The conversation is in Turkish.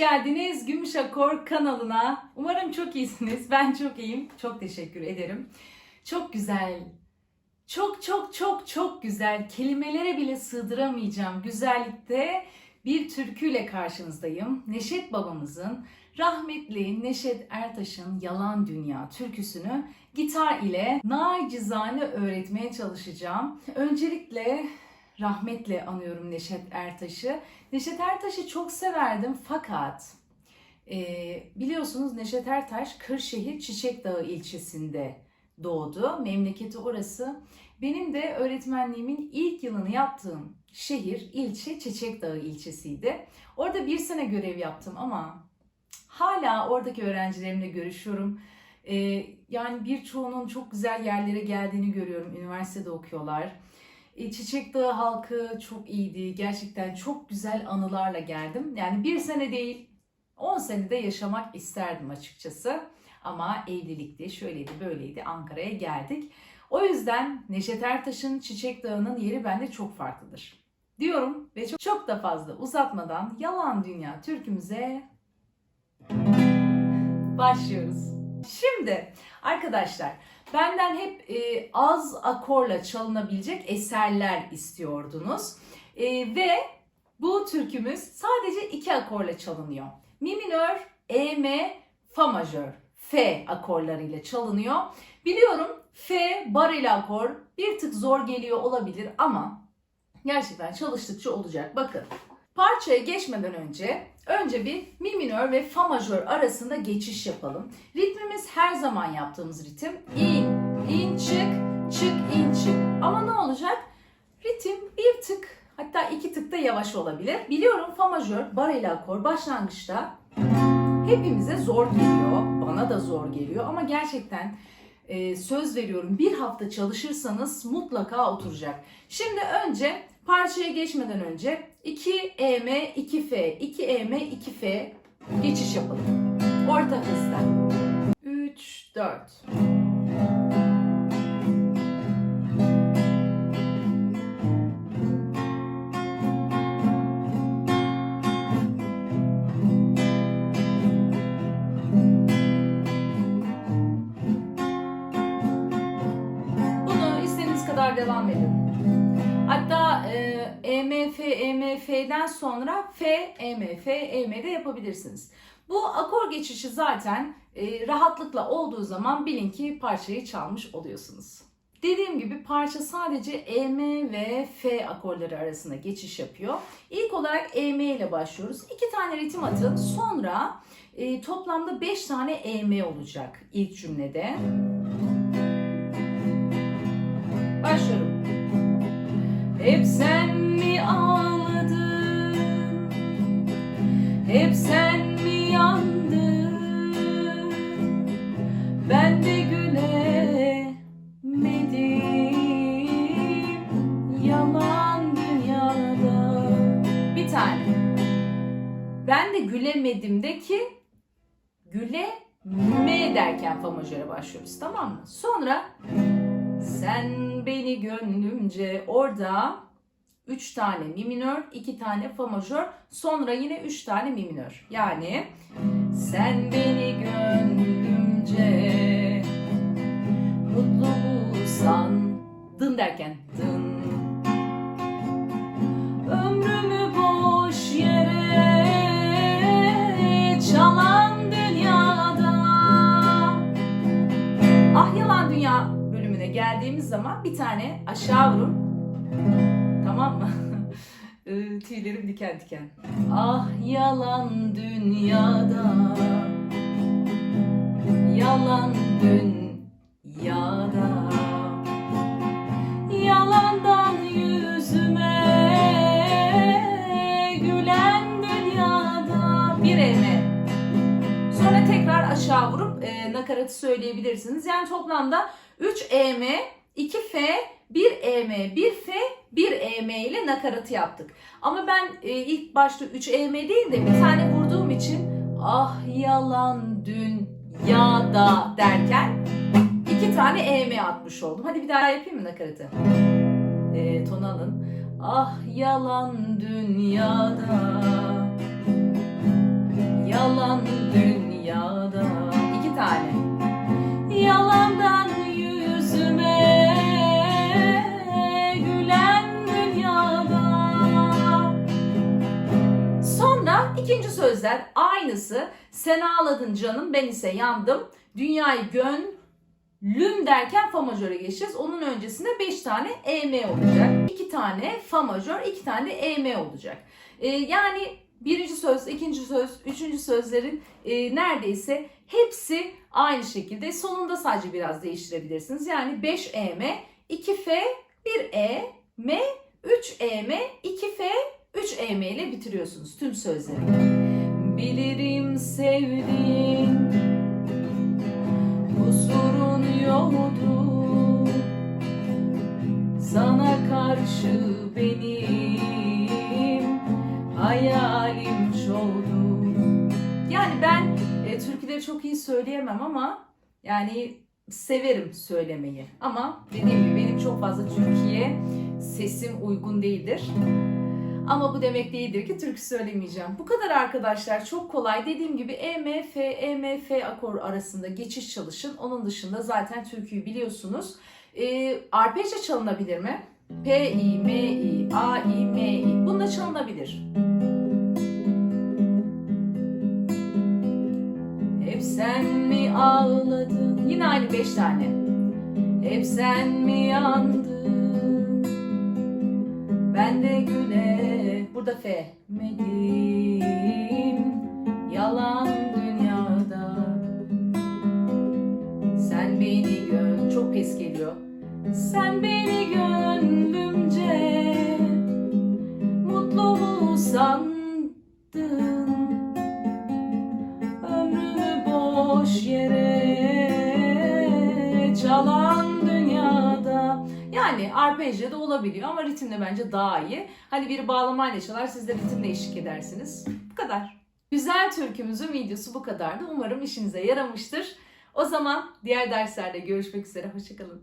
geldiniz Gümüş Akor kanalına. Umarım çok iyisiniz. Ben çok iyiyim. Çok teşekkür ederim. Çok güzel. Çok çok çok çok güzel. Kelimelere bile sığdıramayacağım güzellikte bir türküyle karşınızdayım. Neşet babamızın rahmetli Neşet Ertaş'ın Yalan Dünya türküsünü gitar ile nacizane öğretmeye çalışacağım. Öncelikle rahmetle anıyorum Neşet Ertaş'ı. Neşet Ertaş'ı çok severdim fakat e, biliyorsunuz Neşet Ertaş Kırşehir Çiçek Dağı ilçesinde doğdu. Memleketi orası. Benim de öğretmenliğimin ilk yılını yaptığım şehir, ilçe Çiçek Dağı ilçesiydi. Orada bir sene görev yaptım ama hala oradaki öğrencilerimle görüşüyorum. E, yani birçoğunun çok güzel yerlere geldiğini görüyorum. Üniversitede okuyorlar. E, Çiçek Dağı halkı çok iyiydi. Gerçekten çok güzel anılarla geldim. Yani bir sene değil, 10 senede yaşamak isterdim açıkçası. Ama evlilikti, şöyleydi, böyleydi. Ankara'ya geldik. O yüzden Neşet Ertaş'ın Çiçek Dağı'nın yeri bende çok farklıdır. Diyorum ve çok, çok da fazla uzatmadan Yalan Dünya türkümüze başlıyoruz. Şimdi arkadaşlar Benden hep e, az akorla çalınabilecek eserler istiyordunuz. E, ve bu türkümüz sadece iki akorla çalınıyor. Mi minör, E, M, Fa majör, F akorlarıyla çalınıyor. Biliyorum F bareli akor bir tık zor geliyor olabilir ama gerçekten çalıştıkça olacak. Bakın parçaya geçmeden önce önce bir mi minör ve fa majör arasında geçiş yapalım. Ritmimiz her zaman yaptığımız ritim. İn, in, çık, çık, in, çık. Ama ne olacak? Ritim bir tık hatta iki tık da yavaş olabilir. Biliyorum fa majör, bareli akor başlangıçta hepimize zor geliyor. Bana da zor geliyor ama gerçekten e, söz veriyorum bir hafta çalışırsanız mutlaka oturacak. Şimdi önce parçaya geçmeden önce 2 EM 2 F 2 EM 2 F geçiş yapalım. Orta hızda. 3 4 Bunu istediğiniz kadar devam edin. Hatta e, EMF, EMF'den sonra F, EMF, EM'de yapabilirsiniz. Bu akor geçişi zaten e, rahatlıkla olduğu zaman bilin ki parçayı çalmış oluyorsunuz. Dediğim gibi parça sadece EM ve F akorları arasında geçiş yapıyor. İlk olarak EM ile başlıyoruz. İki tane ritim atın. Sonra e, toplamda 5 tane EM olacak ilk cümlede. Başlıyorum. Hep sen mi ağladın? Hep sen mi yandın? Ben de gülemedim yalan dünyada. Bir tane. Ben de gülemedim de ki güle me derken fa majöre başlıyoruz tamam mı? Sonra sen beni gönlümce orada 3 tane mi minör, 2 tane fa majör, sonra yine 3 tane mi minör. Yani sen beni gönlümce mutlu bulsan dın derken dın geldiğimiz zaman bir tane aşağı vurun. Tamam mı? Ee, Tüylerim diken diken. Ah yalan dünyada Yalan dünyada Yalandan yüzüme Gülen dünyada Bir elme Sonra tekrar aşağı vurup e, nakaratı söyleyebilirsiniz. Yani toplamda 3 EM, 2 F, 1 EM, 1 F, 1 EM ile nakaratı yaptık. Ama ben e, ilk başta 3 EM değil de bir tane vurduğum için ah yalan dünyada derken iki tane EM atmış oldum. Hadi bir daha yapayım mı nakaratı? E, ton alın. Ah yalan dünyada yalan dünyada iki tane aynısı sen ağladın canım ben ise yandım dünyayı gönlüm derken fa majöre geçeceğiz onun öncesinde 5 tane EM olacak 2 tane fa majör 2 tane EM olacak Ee, yani birinci söz, ikinci söz, üçüncü sözlerin e, neredeyse hepsi aynı şekilde. Sonunda sadece biraz değiştirebilirsiniz. Yani 5 EM, 2 F, 1 E, M, 3 EM, 2 F, 3 EM ile bitiriyorsunuz tüm sözleri. Bilirim sevdiğin kusurun yoktu sana karşı benim hayalim çoğdu. Yani ben e, türküleri çok iyi söyleyemem ama yani severim söylemeyi. Ama dediğim gibi benim çok fazla Türkiye sesim uygun değildir. Ama bu demek değildir ki türkü söylemeyeceğim. Bu kadar arkadaşlar çok kolay. Dediğim gibi E, M, F, E, M, F akor arasında geçiş çalışın. Onun dışında zaten türküyü biliyorsunuz. E, arpejle çalınabilir mi? P, I, M, I, A, I, M, I. Bununla çalınabilir. Hep sen mi ağladın? Yine aynı beş tane. Hep sen mi yandın? Burada F. Medim. Yalan dünyada. Sen beni gön. Çok pes geliyor. Sen beni gönlümce mutlu mu Yani arpejle de olabiliyor ama ritimle bence daha iyi. Hani bir bağlamayla çalar siz de ritimle eşlik edersiniz. Bu kadar. Güzel türkümüzün videosu bu kadardı. Umarım işinize yaramıştır. O zaman diğer derslerde görüşmek üzere. Hoşçakalın.